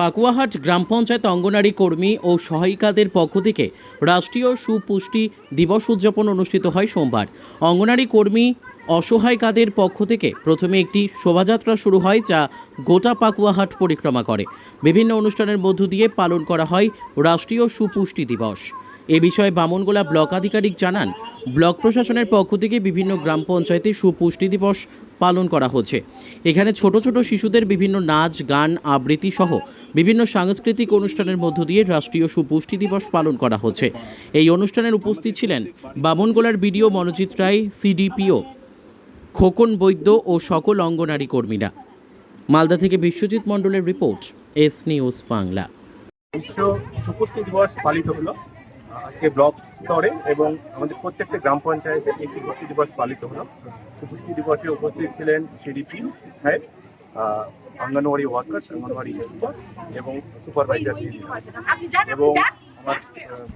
পাকুয়াহাট গ্রাম পঞ্চায়েত অঙ্গনারী কর্মী ও সহায়িকাদের পক্ষ থেকে রাষ্ট্রীয় সুপুষ্টি দিবস উদযাপন অনুষ্ঠিত হয় সোমবার। অঙ্গনারী কর্মী অসহায় কাদের পক্ষ থেকে প্রথমে একটি শোভাযাত্রা শুরু হয় যা গোটা পাকুয়াহাট পরিক্রমা করে। বিভিন্ন অনুষ্ঠানের মধ্য দিয়ে পালন করা হয় রাষ্ট্রীয় সুপুষ্টি দিবস। এ বিষয়ে বামনগোলা ব্লক আধিকারিক জানান, ব্লক প্রশাসনের পক্ষ থেকে বিভিন্ন গ্রাম পঞ্চায়েতে সুপুষ্টি দিবস পালন করা হচ্ছে। এখানে ছোট ছোট শিশুদের বিভিন্ন নাচ, গান, আবৃত্তি সহ বিভিন্ন সাংস্কৃতিক অনুষ্ঠানের মধ্য দিয়ে রাষ্ট্রীয় সুপুষ্টি দিবস পালন করা হচ্ছে। এই অনুষ্ঠানের উপস্থিত ছিলেন বামনগোলার বিডিও মনোজিৎ রায়, সিডিপিও খোকন বৈদ্য ও সকল অঙ্গনারী কর্মীরা। মালদা থেকে বিশ্বজিৎ মণ্ডলের রিপোর্ট, এস নিউজ বাংলা। বিশ্ব সুপুষ্টি দিবস পালিত হলো। আজকে ব্লক স্তরে এবং আমাদের প্রত্যেকটা গ্রাম পঞ্চায়েতে এই সুপুষ্টি দিবস পালিত হলো। সুপুষ্টি দিবসে উপস্থিত ছিলেন সিডিপি সাহেব অঙ্গনওয়াড়ি ওয়ার্কার অঙ্গনওয়াড়ি হেল্পার এবং সুপারভাইজার এবং আমার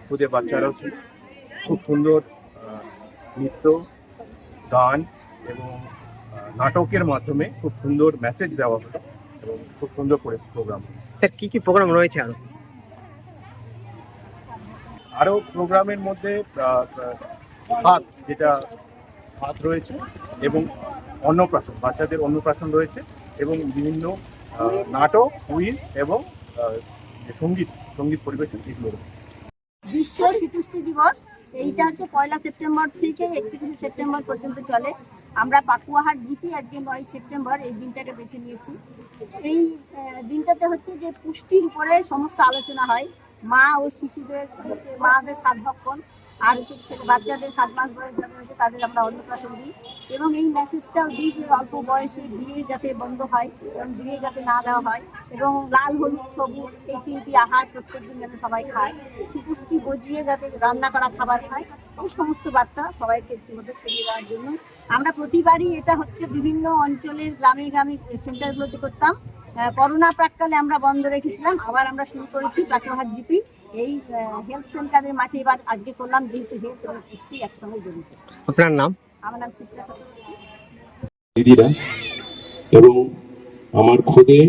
খুদে বাচ্চারাও ছিল খুব সুন্দর নৃত্য গান এবং নাটকের মাধ্যমে খুব সুন্দর মেসেজ দেওয়া হলো এবং খুব সুন্দর করে প্রোগ্রাম স্যার কি কি প্রোগ্রাম রয়েছে আরও? আরও প্রোগ্রামের মধ্যে হাত যেটা হাত রয়েছে এবং অন্নপ্রাশন, বাচ্চাদের অন্নপ্রাশন রয়েছে এবং বিভিন্ন নাটক, কুইজ এবং সংগীত সংগীত পরিবেশন এগুলো রয়েছে। বিশ্ব শিশুষ্টি দিবস, এইটা হচ্ছে পয়লা সেপ্টেম্বর থেকে একত্রিশে সেপ্টেম্বর পর্যন্ত চলে। আমরা পাকুয়াহাট জিপি আজকে নয় সেপ্টেম্বর, এই দিনটাকে বেছে নিয়েছি। এই দিনটাতে হচ্ছে যে পুষ্টির উপরে সমস্ত আলোচনা হয়। মা ও শিশুদের হচ্ছে মাদের সাতভক্ষণ আর হচ্ছে ছেলে বাচ্চাদের সাত মাস বয়স যাদের হচ্ছে তাদের আমরা অন্নপ্রাশন দিই। এবং এই মেসেজটাও দিই যে অল্প বয়সে বিয়ে যাতে বন্ধ হয় এবং বিয়ে যাতে না দেওয়া হয় এবং লাল, হলুদ, সবুজ এই তিনটি আহার প্রত্যেকদিন যেন সবাই খায়। সুপুষ্টি বজিয়ে যাতে রান্না করা খাবার খায়। এই সমস্ত বার্তা সবাইকে মধ্যে ছড়িয়ে দেওয়ার জন্য। আমরা প্রতিবারই এটা হচ্ছে বিভিন্ন অঞ্চলের গ্রামে গ্রামে সেন্টারগুলোতে করতাম। করোনা প্রাককালে আমরা বন্ধ রেখেছিলাম আবার আমরা শুরু করেছি পাটোহাট জিপি। এই হেলথ সেন্টারের মাঠে এবার আজকে করলাম যেহেতু হেলথ এবং পুষ্টি একসঙ্গে জড়িত। আপনার নাম? আমার নাম চিত্রা চক্রবর্তী। দিদিরা এবং আমার খুদে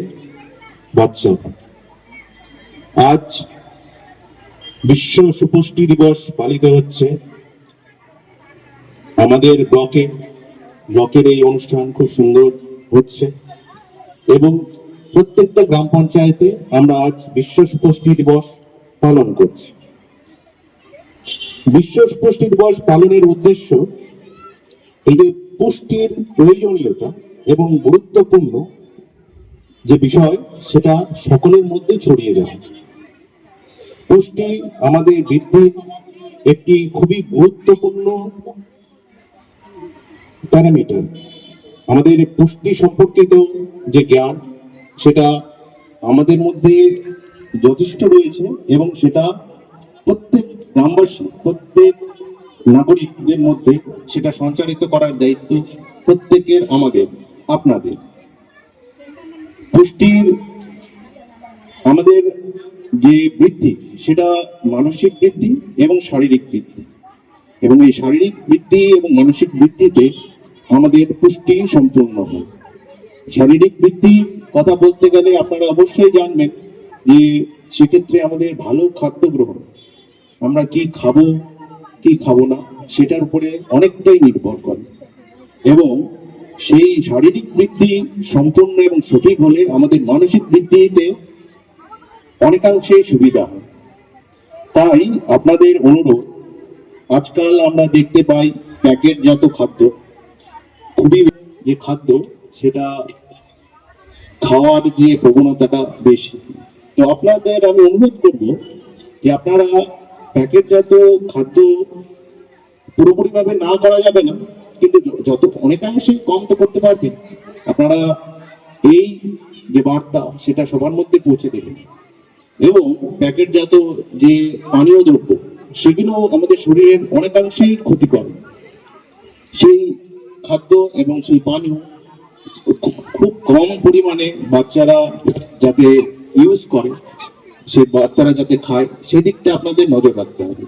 বাচ্চা। আজ বিশ্ব সুপুষ্টি দিবস পালিত হচ্ছে। আমাদের ব্লকে ব্লকের এই অনুষ্ঠান খুব সুন্দর হচ্ছে এবং প্রত্যেকটা গ্রাম পঞ্চায়েতে আমরা আজ বিশ্ব সুপুষ্টি দিবস পালন করছি। বিশ্ব সুপুষ্টি দিবস পালনের উদ্দেশ্য এই যে পুষ্টির প্রয়োজনীয়তা এবং গুরুত্বপূর্ণ যে বিষয়, সেটা সকলের মধ্যে ছড়িয়ে দেওয়া। পুষ্টি আমাদের বৃদ্ধির একটি খুবই গুরুত্বপূর্ণ প্যারামিটার। আমাদের পুষ্টি সম্পর্কিত যে জ্ঞান সেটা আমাদের মধ্যে যথেষ্ট রয়েছে এবং সেটা প্রত্যেক গ্রামবাসী, প্রত্যেক নাগরিকদের মধ্যে সেটা সঞ্চারিত করার দায়িত্ব প্রত্যেকের আমাদের, আপনাদের। পুষ্টির আমাদের যে বৃদ্ধি, সেটা মানসিক বৃদ্ধি এবং শারীরিক বৃদ্ধি। এবং এই শারীরিক বৃদ্ধি এবং মানসিক বৃদ্ধিতে আমাদের পুষ্টি সম্পূর্ণ হয়। শারীরিক বৃদ্ধি কথা বলতে গেলে আপনারা অবশ্যই জানবেন যে সেক্ষেত্রে আমাদের ভালো খাদ্য গ্রহণ আমরা কি খাব কি খাব না, সেটার উপরে অনেকটাই নির্ভর করে। এবং সেই শারীরিক বৃদ্ধি সম্পূর্ণ এবং সঠিক হলে আমাদের মানসিক বৃদ্ধিতে অনেকাংশে সুবিধা হয়। তাই আপনাদের অনুরোধ, আজকাল আমরা দেখতে পাই প্যাকেটজাত খাদ্য, খুবই যে খাদ্য সেটা খাওয়ার যে প্রবণতাটা বেশি। তো আপনাদের আমি অনুরোধ করব যে আপনারা প্যাকেটজাত খাদ্য পুরোপুরিভাবে না করা যাবে না, কিন্তু যত অনেকাংশেই কম তো করতে পারবেন। আপনারা এই যে বার্তা, সেটা সবার মধ্যে পৌঁছে দেবেন। এবং প্যাকেটজাত যে পানীয় দ্রব্য, সেগুলো আমাদের শরীরের অনেকাংশেই ক্ষতিকর। সেই খাদ্য এবং সেই পানীয় খুব কম পরিমাণে বাচ্চারা যাতে ইউজ করে সে বাচ্চারা যাতে খায়, সেদিকটা আপনাদের নজর রাখতে হবে।